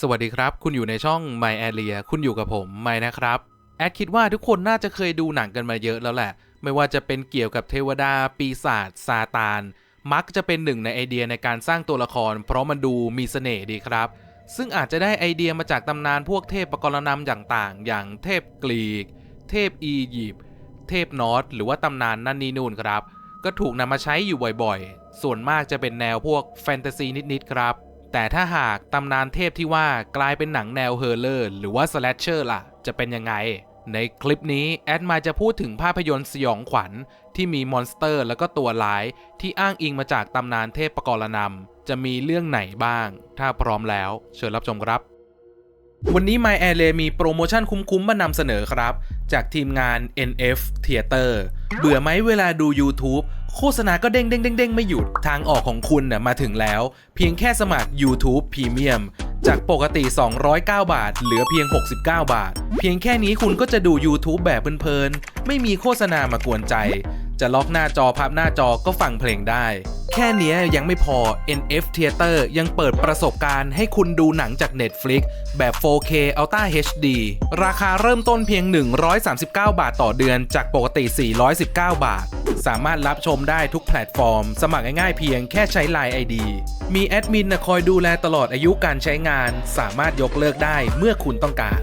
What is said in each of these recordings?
สวัสดีครับ คุณอยู่ในช่อง My Area คุณอยู่กับผมไม่นะครับ แอดคิดว่าทุกคนน่าจะเคยดูหนังกันมาเยอะแล้วแหละ ไม่ว่าจะเป็นเกี่ยวกับเทวดา ปีศาจซาตาน มักจะเป็นหนึ่งในไอเดียในการสร้างตัวละคร เพราะมันดูมีเสน่ห์ดีครับ ซึ่งอาจจะได้ไอเดียมาจากตำนานพวกเทพปกรณำอย่างต่างๆ อย่างเทพกรีก เทพอียิปต์ เทพนอร์สหรือว่าตำนานนั่นนี่นู่นครับ ก็ถูกนำมาใช้อยู่บ่อยๆ ส่วนมากจะเป็นแนวพวกแฟนตาซีนิดๆครับ แต่ถ้าหากตำนานเทพที่ว่ากลายเป็นหนังแนวเฮอร์เลอร์หรือว่าสแลชเชอร์ล่ะ จะเป็นยังไง ในคลิปนี้แอดมาจะพูดถึงภาพยนตร์สยองขวัญ ที่มีมอนสเตอร์แล้วก็ตัวร้าย ที่อ้างอิงมาจากตำนานเทพปกรณำจะมีเรื่องไหนบ้าง ถ้าพร้อมแล้ว เชิญรับชมครับ วันนี้ My a i r l a y มีโปรโมชั่นคุ้มๆมานำเสนอครับ จากทีมงาน NF Theater เบื่อไหมเวลาดู YouTube โฆษณาก็เด้งเด้งเด้งเด้งไม่หยุด ทางออกของคุณน่ะมาถึงแล้ว เพียงแค่สมัคร YouTube Premium จากปกติ 209 บาท เหลือเพียง 69 บาท เพียงแค่นี้คุณก็จะดู YouTube แบบเพลินๆ ไม่มีโฆษณามากวนใจ จะล็อกหน้าจอพับหน้าจอก็ฟังเพลงได้ แค่นี้ยังไม่พอ NF Theater ยังเปิดประสบการณ์ให้คุณดูหนังจาก Netflix แบบ 4K Ultra HD ราคาเริ่มต้นเพียง 139 บาทต่อเดือนจากปกติ 419 บาท สามารถรับชมได้ทุกแพลตฟอร์ม สมัครง่ายๆเพียงแค่ใช้ Line ID มีแอดมินคอยดูแลตลอดอายุการใช้งาน สามารถยกเลิกได้เมื่อคุณต้องการ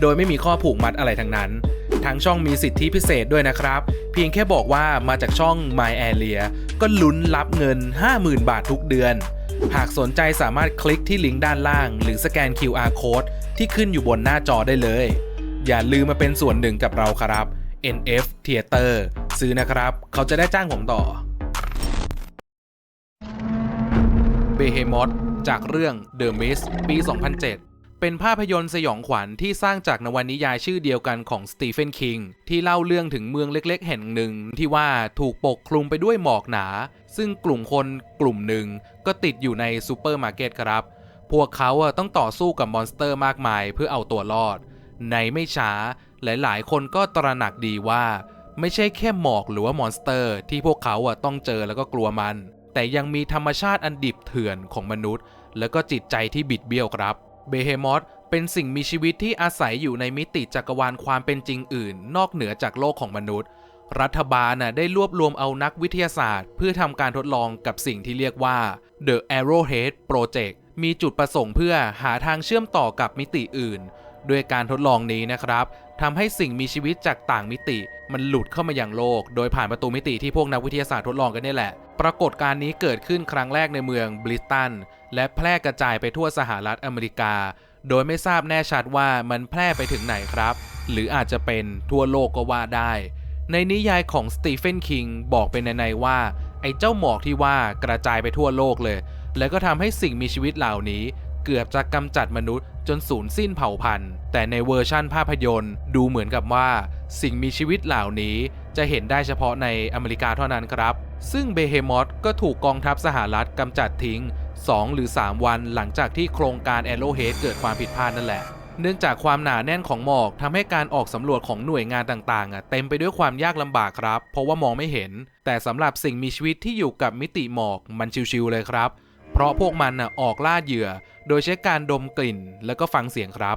โดยไม่มีข้อผูกมัดอะไรทั้งนั้น ทางช่องมีสิทธิพิเศษด้วยนะครับ เพียงแค่บอกว่ามาจากช่อง My Area ก็ลุ้นรับเงิน 50,000 บาททุกเดือน หากสนใจสามารถคลิกที่ลิงก์ด้านล่าง หรือสแกน QR Code ที่ขึ้นอยู่บนหน้าจอได้เลย อย่าลืมมาเป็นส่วนหนึ่งกับเราครับ NF Theater ซื้อนะครับ เขาจะได้จ้างผมต่อเบเฮมอ h จากเรื่อง The Mist ปี 2007 เป็นภาพยนตร์สยองขวัญที่สร้างจากนวนิยายชื่อเดียวกันของสตีเฟนคิงที่เล่าเรื่องถึงเมืองเล็กๆ แห่งหนึ่ง ที่ว่าถูกปกคลุมไปด้วยหมอกหนา ซึ่งกลุ่มคนกลุ่มหนึ่งก็ติดอยู่ในซูเปอร์มาร์เก็ตครับ พวกเขาต้องต่อสู้กับมอนสเตอร์มากมายเพื่อเอาตัวรอด ในไม่ช้าหลายๆ คนก็ตระหนักดีว่า ไม่ใช่แค่หมอกหรือว่ามอนสเตอร์ ที่พวกเขาต้องเจอแล้วก็กลัวมัน แต่ยังมีธรรมชาติอันดิบเถื่อนของมนุษย์ แล้วก็จิตใจที่บิดเบี้ยวครับ เบเฮมอ h เป็นสิ่งมีชีวิตที่อาศัยอยู่ในมิติจักรวาลความเป็นจริงอื่น นอกเหนือจากโลกของมนุษย์ รัฐบาลน่ะได้รวบรวมเอานักวิทยาศาสตร์ เพื่อทำการทดลองกับสิ่งที่เรียกว่า The Arrowhead Project มีจุดประสงค์เพื่อหาทางเชื่อมต่อกับมิติอื่นด้วยการทดลองนี้นะครับทำให้สิ่งมีชีวิตจากต่างมิติ มันหลุดเข้ามาอย่างโลก โดยผ่านประตูมิติที่พวกนักวิทยาศาสตร์ทดลองกันนี่แหละ ปรากฏการณ์นี้เกิดขึ้นครั้งแรกในเมืองบริสตัน และแพร่กระจายไปทั่วสหรัฐอเมริกา โดยไม่ทราบแน่ชัดว่ามันแพร่ไปถึงไหนครับ หรืออาจจะเป็นทั่วโลกก็ว่าได้ ในนิยายของสตีเฟนคิงบอกเป็นในๆว่า ไอ้เจ้าหมอกที่ว่ากระจายไปทั่วโลกเลย แล้วก็ทำให้สิ่งมีชีวิตเหล่านี้ เกือบจะกำจัดมนุษย์จนสูญสิ้นเผ่าพันธุ์ แต่ในเวอร์ชั่นภาพยนตร์ ดูเหมือนกับว่า สิ่งมีชีวิตเหล่านี้จะเห็นได้เฉพาะในอเมริกาเท่านั้นครับ ซึ่งเบเฮมอ h ก็ถูกกองทัพสหรัฐกำจัดทิ้ง 2 หรือ 3 วันหลังจากที่โครงการ a อโ o เฮดเกิดความผิดพลาดนั่นแหละ เนื่องจากความหนาแน่นของหมอกทำให้การออกสำรวจของหน่วยงานต่างๆอะเต็มไปด้วยความยากลำบากครับ เพราะว่ามองไม่เห็น แต่สำหรับสิ่งมีชีวิตที่อยู่กับมิติหมอกมันชิวๆเลยครับ เพราะพวกมันน่ะออกล่าเหยื่อ โดยใช้การดมกลิ่น แล้วก็ฟังเสียงครับ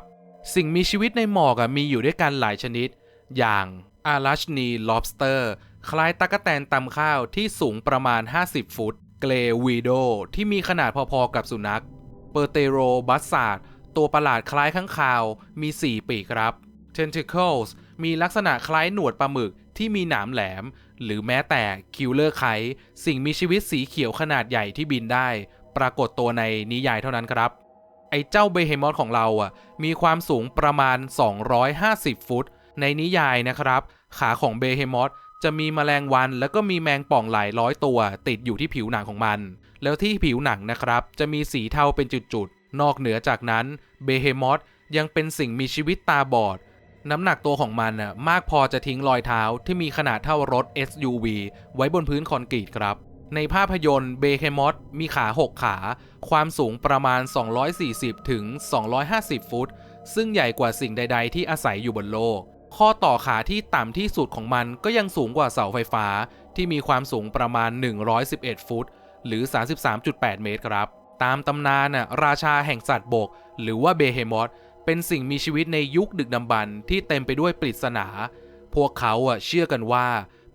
สิ่งมีชีวิตในหมอกอะมีอยู่ด้วยกันหลายชนิด อย่างอารัชนีล็อบสเตอร์คล้ายตะกแตนตำข้าวที่สูงประมาณ 50 ฟุต เกรวีโดที่มีขนาดพอๆกับสุนัข เปอร์เตโรบัสซาดตัวประหลาดคล้ายข้างคาว มี 4 ปีกครับ Tentacles มีลักษณะคล้ายหนวดปลาหมึกที่มีหนามแหลม หรือแม้แต่คิลเลอร์ไคสิ่งมีชีวิตสีเขียวขนาดใหญ่ที่บินได้ ปรากฏตัวในนิยายเท่านั้นครับ ไอ้เจ้าเบเฮมอ h ของเราอะ มีความสูงประมาณ 250 ฟุต ในนิยายนะครับ ขาของเบเฮมอ h จะมีแมลงวันแล้วก็มีแมงป่องหลายร้อยตัว ติดอยู่ที่ผิวหนังของมัน แล้วที่ผิวหนังนะครับ จะมีสีเทาเป็นจุดๆ นอกเหนือจากนั้นเบเฮมอ h ยังเป็นสิ่งมีชีวิตตาบอด น้ำหนักตัวของมันน่ะมากพอจะทิ้งรอยเท้าที่มีขนาดเท่ารถ SUV ไว้บนพื้นคอนกรีตครับ ในภาพยนตร์เบเฮมอ h มีขา 6 ขา ความสูงประมาณ 240ถึง250 ฟุต ซึ่งใหญ่กว่าสิ่งใด ๆ ที่อาศัยอยู่บนโลก ข้อต่อขาที่ต่ำที่สุดของมันก็ยังสูงกว่าเสาไฟฟ้าที่มีความสูงประมาณ 111 ฟุต หรือ 33.8 เมตรครับ ตามตำนานน่ะราชาแห่งสัตว์บก หรือว่าเบเฮมอสเป็นสิ่งมีชีวิตในยุคดึกดำบรรพ์ที่เต็มไปด้วยปริศนา พวกเขาเชื่อกันว่า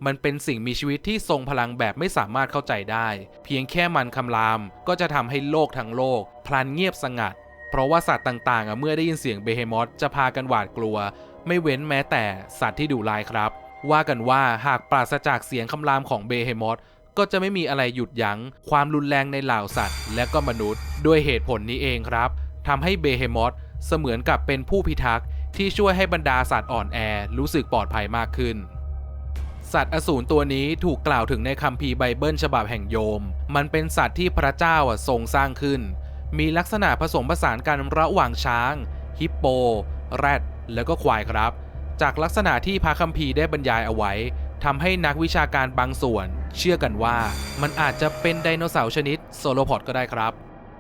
มันเป็นสิ่งมีชีวิตที่ทรงพลังแบบไม่สามารถเข้าใจได้ เพียงแค่มันคำรามก็จะทำให้โลกทั้งโลก พลันเงียบสงัด เพราะว่าสัตว์ต่างๆ เมื่อได้ยินเสียงเบเฮมอสจะพากันหวาดกลัว ไม่เว้นแม้แต่สัตว์ที่ดุร้ายครับ ว่ากันว่าหากปราศจากเสียงคำรามของเบเฮมอสก็จะไม่มีอะไรหยุดยั้งความรุนแรงในเหล่าสัตว์ และก็มนุษย์ ด้วยเหตุผลนี้เองครับทำให้เบเฮมอสเสมือนกับเป็นผู้พิทักษ์ที่ช่วยให้บรรดาสัตว์อ่อนแอรู้สึกปลอดภัยมากขึ้น สัตว์อสูรตัวนี้ถูกกล่าวถึงในคัมภีร์ไบเบิลฉบับแห่งโยม มันเป็นสัตว์ที่พระเจ้าทรงสร้างขึ้น มีลักษณะผสมผสานกันระหว่างช้าง ฮิปโป แรด แล้วก็ควายครับ จากลักษณะที่พระคัมภีร์ได้บรรยายเอาไว้ทำให้นักวิชาการบางส่วน เชื่อกันว่ามันอาจจะเป็นไดโนเสาร์ชนิดโซโลพอดก็ได้ครับ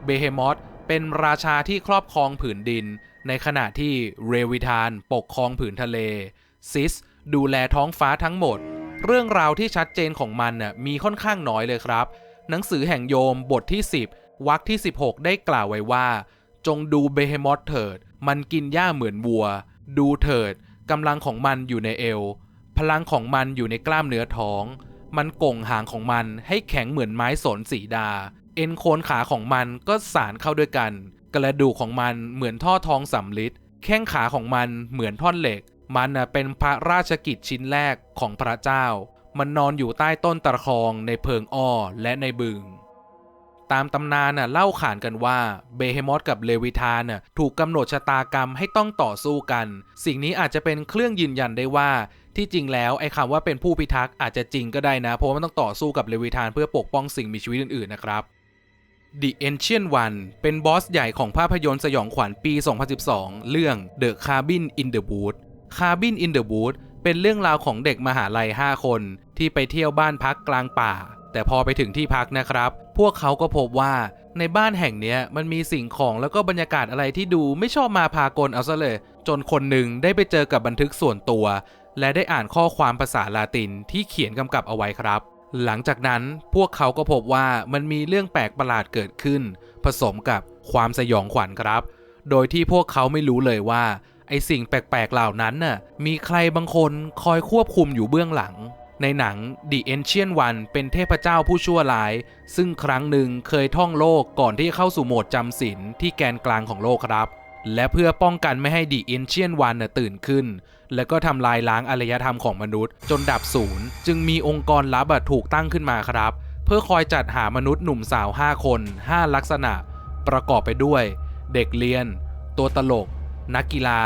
เบเฮมอสเป็นราชาที่ครอบครองผืนดิน ในขณะที่เรวิธานปกครองผืนทะเลซิสดูแลท้องฟ้าทั้งหมด เรื่องราวที่ชัดเจนของมันน่ะมีค่อนข้างน้อยเลยครับ หนังสือแห่งโยมบทที่ 10วรรคที่ 16 ได้กล่าวไว้ว่า จงดูเบเฮมอสเถิด มันกินหญ้าเหมือนวัว ดูเถิดกำลังของมันอยู่ในเอว พลังของมันอยู่ในกล้ามเนื้อท้อง มันก่งหางของมันให้แข็งเหมือนไม้สนสีดา เอ็นโคนขาของมันก็สานเข้าด้วยกัน กระดูกของมันเหมือนท่อทองสำลิดแข้งขาของมันเหมือนท่อนเหล็ก มันเป็นพระราชกิจชิ้นแรกของพระเจ้า มันนอนอยู่ใต้ต้นตะคองในเพิงอ้อและในบึง ตามตำนานน่ะเล่าขานกันว่าเบเฮมอสกับเลวิธานน่ะถูกกำหนดชะตากรรมให้ต้องต่อสู้กัน สิ่งนี้อาจจะเป็นเครื่องยืนยันได้ว่าที่จริงแล้วไอ้คำว่าเป็นผู้พิทักษ์อาจจะจริงก็ได้นะ เพราะว่ามันต้องต่อสู้กับเลวิธานเพื่อปกป้องสิ่งมีชีวิตอื่นๆนะครับ The Ancient One เป็นบอสใหญ่ของภาพยนตร์สยองขวัญปี 2012 เรื่อง The Cabin in the Woods Cabin in the Woods เป็นเรื่องราวของเด็กมหาลัย 5 คน ที่ไปเที่ยวบ้านพักกลางป่า แต่พอไปถึงที่พักนะครับ พวกเขาก็พบว่าในบ้านแห่งนี้มันมีสิ่งของแล้วก็บรรยากาศอะไรที่ดูไม่ชอบมาพากลเอาซะเลย จนคนหนึ่งได้ไปเจอกับบันทึกส่วนตัว และได้อ่านข้อความภาษาลาตินที่เขียนกำกับเอาไว้ครับ หลังจากนั้นพวกเขาก็พบว่ามันมีเรื่องแปลกประหลาดเกิดขึ้น ผสมกับความสยองขวัญครับ โดยที่พวกเขาไม่รู้เลยว่าไอสิ่งแปลกๆเหล่านั้นน่ะมีใครบางคนคอยควบคุมอยู่เบื้องหลัง ในหนัง The Ancient One เป็นเทพเจ้าผู้ชั่วร้าย ซึ่งครั้งหนึ่งเคยท่องโลกก่อนที่จะเข้าสู่โหมดจำศีลที่แกนกลางของโลกครับ และเพื่อป้องกันไม่ให้ The Ancient One น่ะตื่นขึ้น และก็ทำลายล้างอารยธรรมของมนุษย์ จนดับศูนย์จึงมีองค์กรลับถูกตั้งขึ้นมาครับ เพื่อคอยจัดหามนุษย์หนุ่มสาว 5 คน 5 ลักษณะ ประกอบไปด้วย เด็กเรียน ตัวตลก นักกีฬา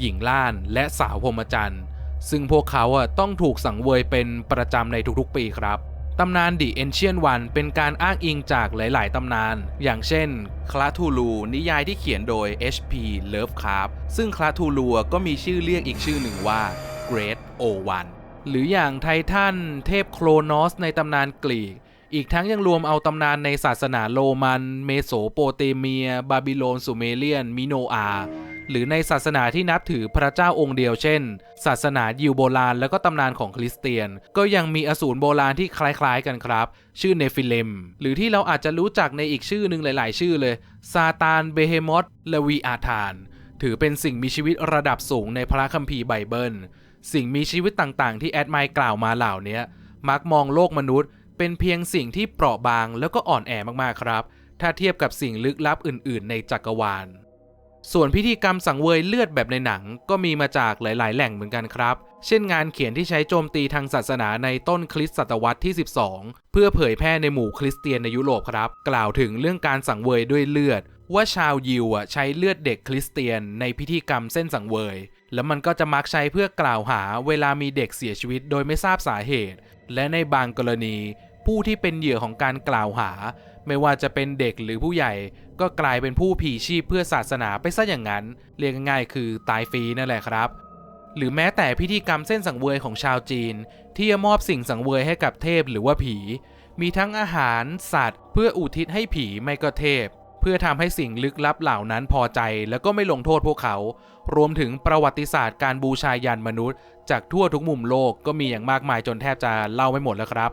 หญิงล้าน และสาวพรหมจรรย์ ซึ่งพวกเขาต้องถูกสังเวยเป็นประจำในทุกๆปีครับตำนาน The Ancient One เป็นการอ้างอิงจากหลาย ๆ ตำนาน อย่างเช่น คลาทูลู นิยายที่เขียนโดย H.P. Lovecraft ซึ่งคลาทูลูก็มีชื่อเรียกอีกชื่อหนึ่งว่า Great O1 หรืออย่างไททันเทพโครนอสในตำนานกรีก อีกทั้งยังรวมเอาตำนานในศาสนาโรมัน เมโสโปเตเมีย บาบิโลนสุเมเรียน มิโนอา หรือในศาสนาที่นับถือพระเจ้าองค์เดียวเช่น ศาสนายิวโบราณแล้วก็ตำนานของคริสเตียน ก็ยังมีอสูรโบราณที่คล้ายๆกันครับ ชื่อเนฟิเลมหรือที่เราอาจจะรู้จักในอีกชื่อหนึ่งหลาย ๆ ชื่อเลยซาตานเบเฮมอสเละวีอาธาน ถือเป็นสิ่งมีชีวิตระดับสูงในพระคัมภีร์ไบเบิล สิ่งมีชีวิตต่างๆ ที่แอดไมกล่าวมาเหล่านี้มักมองโลกมนุษย์ เป็นเพียงสิ่งที่เปราะบางแล้วก็อ่อนแอมากๆครับ ถ้าเทียบกับสิ่งลึกลับอื่น ๆ ในจักรวาล ส่วนพิธีกรรมสังเวยเลือดแบบในหนังก็มีมาจากหลาย ๆ แหล่งเหมือนกันครับ เช่นงานเขียนที่ใช้โจมตีทางศาสนาในต้นคริสต์ศตวรรษที่ 12 เพื่อเผยแพร่ในหมู่คริสเตียนในยุโรปครับ กล่าวถึงเรื่องการสังเวยด้วยเลือด ว่าชาวยิวอะใช้เลือดเด็กคริสเตียนในพิธีกรรมเส้นสังเวย แล้วมันก็จะมักใช้เพื่อกล่าวหาเวลามีเด็กเสียชีวิตโดยไม่ทราบสาเหตุ และในบางกรณี ผู้ที่เป็นเหยื่อของการกล่าวหา ไม่ว่าจะเป็นเด็กหรือผู้ใหญ่ ก็กลายเป็นผู้ผีชีพเพื่อศาสนาไปซะอย่างนั้น เรียกง่ายๆคือตายฟรีนั่นแหละครับ หรือแม้แต่พิธีกรรมเส้นสังเวยของชาวจีน ที่จะมอบสิ่งสังเวยให้กับเทพหรือว่าผี มีทั้งอาหาร สัตว์ เพื่ออุทิศให้ผีไม่ก็เทพ เพื่อทำให้สิ่งลึกลับเหล่านั้นพอใจแล้วก็ไม่ลงโทษพวกเขา รวมถึงประวัติศาสตร์การบูชายันมนุษย์ จากทั่วทุกมุมโลกก็มีอย่างมากมายจนแทบจะเล่าไม่หมดแล้วครับ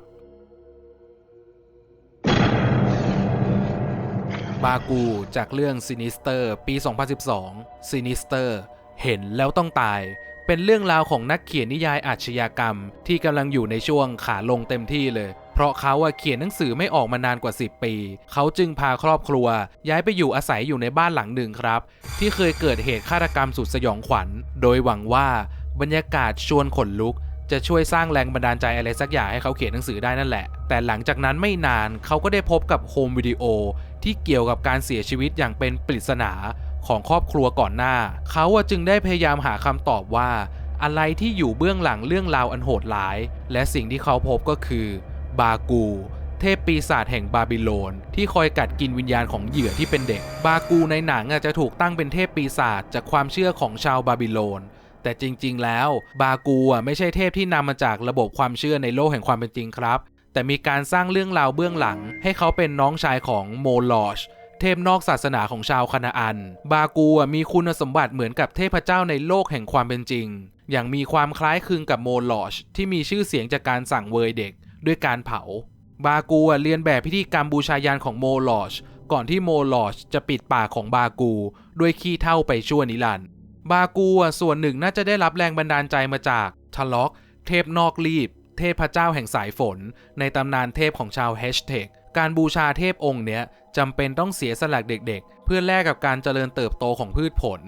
บากูจากเรื่อง Sinister ปี 2012 Sinister เห็นแล้วต้องตาย เป็นเรื่องราวของนักเขียนนิยายอาชญากรรม ที่กำลังอยู่ในช่วงขาลงเต็มที่เลย เพราะเขาอะเขียนหนังสือไม่ออกมานานกว่า 10 ปี เขาจึงพาครอบครัว ย้ายไปอยู่อาศัยอยู่ในบ้านหลังหนึ่งครับ ที่เคยเกิดเหตุฆาตกรรมสุดสยองขวัญ โดยหวังว่าบรรยากาศชวนขนลุก จะช่วยสร้างแรงบันดาลใจอะไรสักอย่างให้เขาเขียนหนังสือได้นั่นแหละ แต่หลังจากนั้นไม่นานเขาก็ได้พบกับโฮมวิดีโอที่เกี่ยวกับการเสียชีวิตอย่างเป็นปริศนาของครอบครัวก่อนหน้า เขาจึงได้พยายามหาคำตอบว่า อะไรที่อยู่เบื้องหลังเรื่องราวอันโหดร้าย และสิ่งที่เขาพบก็คือ บากู เทพปีศาจแห่งบาบิโลน ที่คอยกัดกินวิญญาณของเหยื่อที่เป็นเด็ก บากูในหนังอาจจะถูกตั้งเป็นเทพปีศาจจากความเชื่อของชาวบาบิโลนแต่จริงๆ แล้ว บากูอะไม่ใช่เทพที่นำมาจากระบบความเชื่อในโลกแห่งความเป็นจริงครับ แต่มีการสร้างเรื่องราวเบื้องหลัง ให้เขาเป็นน้องชายของโมลอชเทพนอกศาสนาของชาวคานาอัน บากูมีคุณสมบัติเหมือนกับเทพเจ้าในโลกแห่งความเป็นจริง อย่างมีความคล้ายคลึงกับโมลอชที่มีชื่อเสียงจากการสั่งเวยเด็กด้วยการเผา บากูเรียนแบบพิธีกรรมบูชายันของโมลอชก่อนที่โมลอชจะปิดปากของบากู ด้วยขี้เท่าไปชั่วนิรันดร์บากูส่วนหนึ่งน่าจะได้รับแรงบันดาลใจมาจากทะล็อก เทพนอกรีบ เทพเจ้าแห่งสายฝน ในตำนานเทพของชาวแฮชเทกการบูชาเทพองค์เนี้ยจำเป็นต้องเสียสลักเด็กๆ เพื่อแลกกับการเจริญเติบโตของพืชผล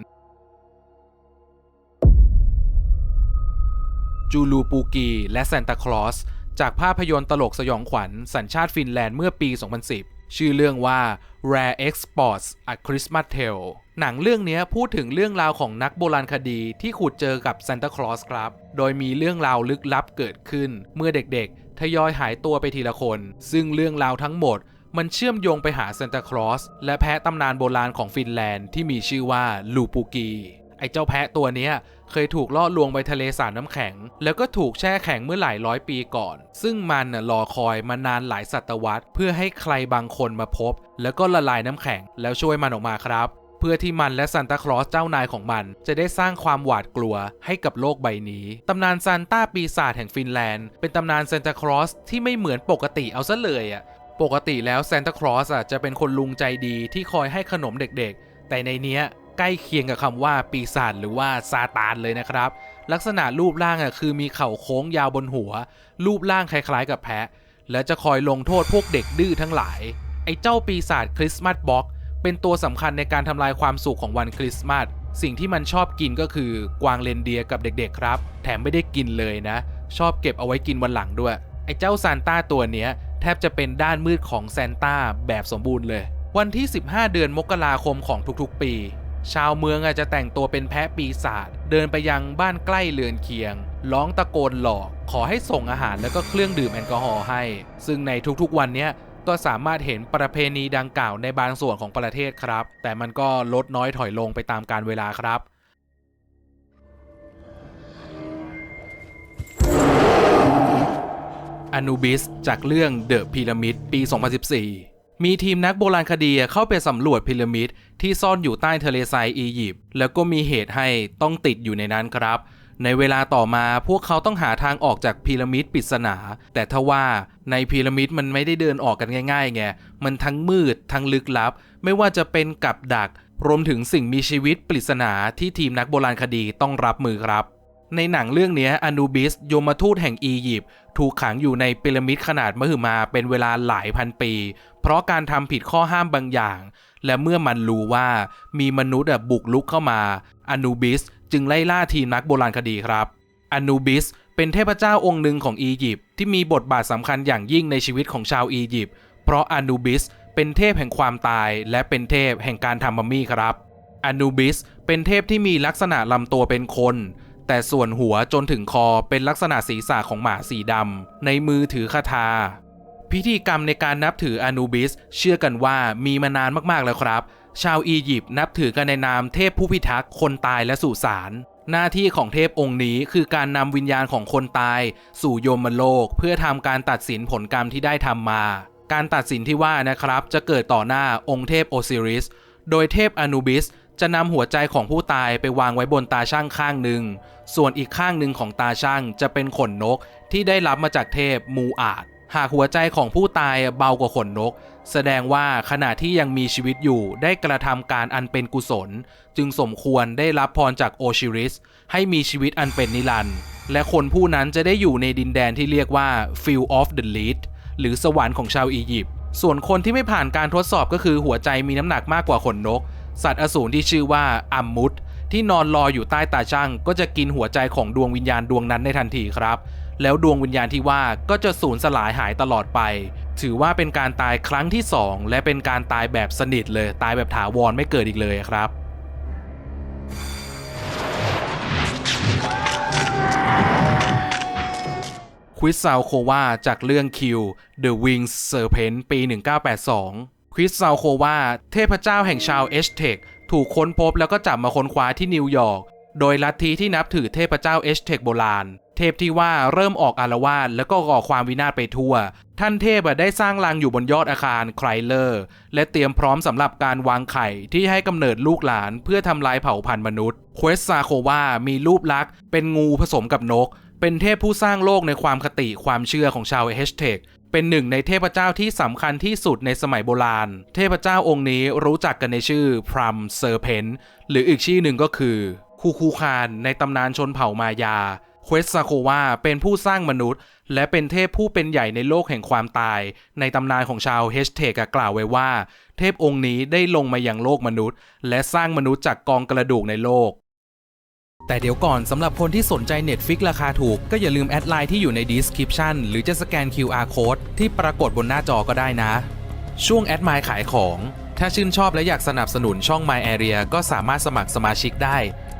จูลูปูกีและซานตาคลอสจากภาพยนตร์ตลกสยองขวัญสัญชาติฟินแลนด์เมื่อปี 2010 ชื่อเรื่องว่า Rare Exports A Christmas Tale หนังเรื่องนี้พูดถึงเรื่องราวของนักโบราณคดีที่ขุดเจอกับซานตาคลอสครับ โดยมีเรื่องราวลึกลับเกิดขึ้น เมื่อเด็กๆ ทยอยหายตัวไปทีละคน ซึ่งเรื่องราวทั้งหมด มันเชื่อมโยงไปหาซานตาคลอสและแพะตำนานโบราณของฟินแลนด์ที่มีชื่อว่าลูปูกี ไอ้เจ้าแพะตัวนี้เคยถูกล่อลวงไปทะเลสาบน้ำแข็ง แล้วก็ถูกแช่แข็งเมื่อหลายร้อยปีก่อน ซึ่งมันน่ะรอคอยมานานหลายศตวรรษ เพื่อให้ใครบางคนมาพบ แล้วก็ละลายน้ำแข็งแล้วช่วยมันออกมาครับ พื่อที่มันและซานตาคลอสเจ้านายของมัน จะได้สร้างความหวาดกลัวให้กับโลกใบนี้ตำนานซานต้าปีศาจแห่งฟินแลนด์เป็นตำนานซานตาคลอสที่ไม่เหมือนปกติเอาซะเลยอะปกติแล้วซานตาคลอสอะจะเป็นคนลุงใจดีที่คอยให้ขนมเด็กๆ แต่ในเนี้ยใกล้เคียงกับคำว่าปีศาจหรือว่าซาตานเลยนะครับ ลักษณะรูปร่างอะคือมีเข่าโค้งยาวบนหัว รูปร่างคล้ายๆกับแพะ และจะคอยลงโทษพวกเด็กดื้อทั้งหลาย ไอ้เจ้าปีศาจคริสต์มาสบ็อก เป็นตัวสำคัญในการทำลายความสุขของวันคริสต์มาสสิ่งที่มันชอบกินก็คือกวางเรนเดียกับเด็กๆครับ แถมไม่ได้กินเลยนะ ชอบเก็บเอาไว้กินวันหลังด้วย ไอ้เจ้าซานต้าตัวเนี้ยแทบจะเป็นด้านมืดของซานต้าแบบสมบูรณ์เลย วันที่ 15 เดือนมกราคมของทุกๆ ปี ชาวเมืองอาจจะแต่งตัวเป็นแพะปีศาจเดินไปยังบ้านใกล้เรือนเคียง ร้องตะโกนหลอก ขอให้ส่งอาหารแล้วก็เครื่องดื่มแอลกอฮอล์ให้ ซึ่งในทุกๆวันเนี้ย ก็สามารถเห็นประเพณีดังกล่าวในบางส่วนของประเทศครับ แต่มันก็ลดน้อยถอยลงไปตามกาลเวลาครับอนูบิสจากเรื่องเดอะพีระมิดปี 2014 มีทีมนักโบราณคดีเข้าไปสำรวจพีระมิดที่ซ่อนอยู่ใต้ทะเลทรายอียิปต์แล้วก็มีเหตุให้ต้องติดอยู่ในนั้นครับ ในเวลาต่อมาพวกเขาต้องหาทางออกจากพีระมิดปริศนา แต่ทว่าในพีระมิดมันไม่ได้เดินออกกันง่ายๆไงมันทั้งมืดทั้งลึกลับ ไม่ว่าจะเป็นกับดัก รวมถึงสิ่งมีชีวิตปริศนาที่ทีมนักโบราณคดีต้องรับมือครับ ในหนังเรื่องนี้อนูบิสโยมทูตแห่งอียิปต์ถูกขังอยู่ในพีระมิดขนาดมหึมาเป็นเวลาหลายพันปี เพราะการทำผิดข้อห้ามบางอย่าง และเมื่อมันรู้ว่ามีมนุษย์บุกลุกเข้ามาอนูบิส จึงไล่ล่าทีมนักโบราณคดีครับอนูบิสเป็นเทพเจ้าองค์หนึ่งของอียิปต์ที่มีบทบาทสำคัญอย่างยิ่งในชีวิตของชาวอียิปต์เพราะอนูบิสเป็นเทพแห่งความตาย และเป็นเทพแห่งการทำมัมมี่ครับอนูบิสเป็นเทพที่มีลักษณะลำตัวเป็นคน แต่ส่วนหัวจนถึงคอเป็นลักษณะศีรษะของหมาสีดำในมือถือคาถาพิธีกรรมในการนับถืออนูบิสเชื่อกันว่ามีมานานมากๆแล้วครับ ชาวอียิปต์นับถือกันในนามเทพผู้พิทักษ์คนตายและสุสานหน้าที่ของเทพองค์นี้คือการนำวิญญาณของคนตาย สู่โยมโลก เพื่อทำการตัดสินผลกรรมที่ได้ทำมา การตัดสินที่ว่านะครับ จะเกิดต่อหน้าองค์เทพโอซิริส โดยเทพอนูบิส จะนำหัวใจของผู้ตายไปวางไว้บนตาช่างข้างหนึ่ง ส่วนอีกข้างหนึ่งของตาช่างจะเป็นขนนกที่ได้รับมาจากเทพมูอาด หากหัวใจของผู้ตายเบากว่าขนนก แสดงว่าขณะที่ยังมีชีวิตอยู่ได้กระทำการอันเป็นกุศล จึงสมควรได้รับพรจากโอชิริส ให้มีชีวิตอันเป็นนิรันดร์และคนผู้นั้นจะได้อยู่ในดินแดนที่เรียกว่า Field of the Lead หรือสวรรค์ของชาวอียิปต์ส่วนคนที่ไม่ผ่านการทดสอบก็คือหัวใจมีน้ำหนักมากกว่าขนนก สัตว์อสูรที่ชื่อว่าอัมมุตที่นอนรออยู่ใต้ตาช่างก็จะกินหัวใจของดวงวิญญาณดวงนั้นในทันทีครับ แล้วดวงวิญญาณที่ว่าก็จะสูญสลายหายตลอดไป ถือว่าเป็นการตายครั้งที่สองและเป็นการตายแบบสนิทเลย ตายแบบถาวรไม่เกิดอีกเลยครับควิสซาวโควาจากเรื่องคิว The Wings Serpent ปี 1982 ควิสซาวโควาเทพเจ้าแห่งชาวเอชเทคถูกค้นพบแล้วก็จับมาค้นคว้าที่นิวยอร์ก โดยลัทธิที่นับถือเทพเจ้าเอชเทคโบราณ เทพที่ว่าเริ่มออกอารวาสแล้วก็ก่อความวินาศไปทั่ว ท่านเทพได้สร้างรังอยู่บนยอดอาคารไครเลอร์ และเตรียมพร้อมสำหรับการวางไข่ที่ให้กำเนิดลูกหลานเพื่อทำลายเผ่าพันธุ์มนุษย์เควสซาโความีรูปลักษณ์ เป็นงูผสมกับนก เป็นเทพผู้สร้างโลกในความคติความเชื่อของชาวเฮชเทคเป็นหนึ่งในเทพเจ้าที่สำคัญที่สุดในสมัยโบราณ เทพเจ้าองค์นี้รู้จักกันในชื่อพรัมเซอร์เพนหรืออีกชื่อหนึ่งก็คือคูคูคานในตำนานชนเผ่ามายา เควสซาโควาเป็นผู้สร้างมนุษย์ และเป็นเทพผู้เป็นใหญ่ในโลกแห่งความตาย ในตำนานของชาวเฮชเทกกล่าวไว้ว่า เทพองค์นี้ได้ลงมายังโลกมนุษย์ และสร้างมนุษย์จากกองกระดูกในโลก แต่เดี๋ยวก่อนสำหรับคนที่สนใจ Netflix ราคาถูก ก็อย่าลืมแอดไลน์ที่อยู่ใน description หรือจะสแกน QR code ที่ปรากฏบนหน้าจอก็ได้นะ ช่วงแอดไมขายของ ถ้าชื่นชอบและอยากสนับสนุนช่อง My Area ก็สามารถสมัครสมาชิกได้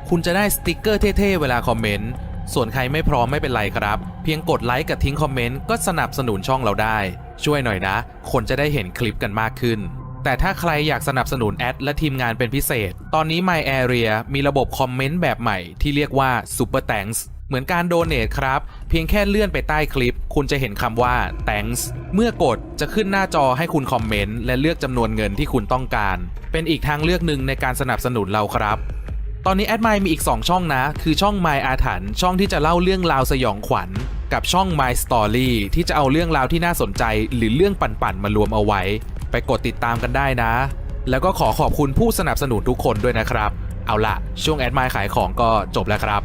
คุณจะได้สติกเกอร์เท่ๆเวลาคอมเมนต์ ส่วนใครไม่พร้อมไม่เป็นไรครับ เพียงกดไลค์กับทิ้งคอมเมนต์ก็สนับสนุนช่องเราได้ ช่วยหน่อยนะ คนจะได้เห็นคลิปกันมากขึ้น แต่ถ้าใครอยากสนับสนุนแอดและทีมงานเป็นพิเศษ ตอนนี้ My Area มีระบบคอมเมนต์แบบใหม่ที่เรียกว่า Super Thanks เหมือนการโดเน a ครับ เพียงแค่เลื่อนไปใต้คลิป คุณจะเห็นคำว่า thanks เมื่อกดจะขึ้นหน้าจอให้คุณคอมเมนต์และเลือกจำนวนเงินที่คุณต้องการ เป็นอีกทางเลือกหนึ่งในการสนับสนุนเราครับ ตอนนี้แอดไมมีอีก 2 ช่องนะ คือช่องไมอาถรรพ์ช่องที่จะเล่าเรื่องราวสยองขวัญ กับช่อง My Story ที่จะเอาเรื่องราวที่น่าสนใจ หรือเรื่องปั่นๆมารวมเอาไว้ ไปกดติดตามกันได้นะ แล้วก็ขอขอบคุณผู้สนับสนุนทุกคนด้วยนะครับ เอาละช่วงแอดไมขายของก็จบแล้วครับ